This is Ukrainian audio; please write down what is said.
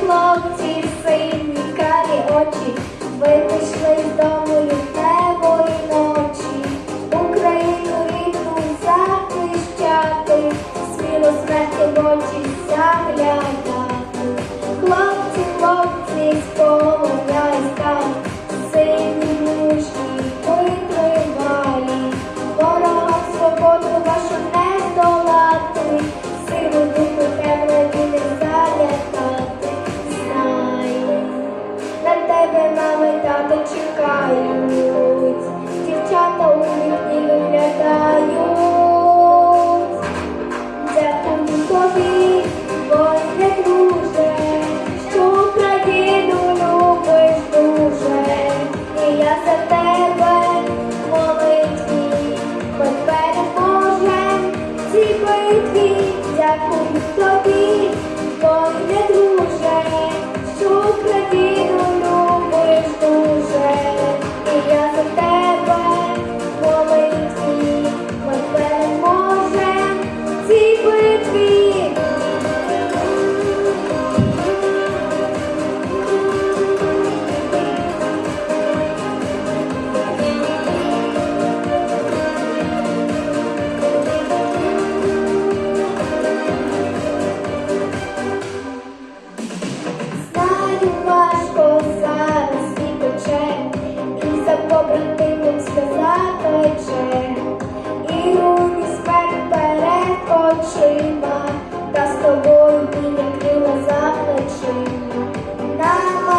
хлопці, сині карі очі. Очима та з тобою біля крила за плечима.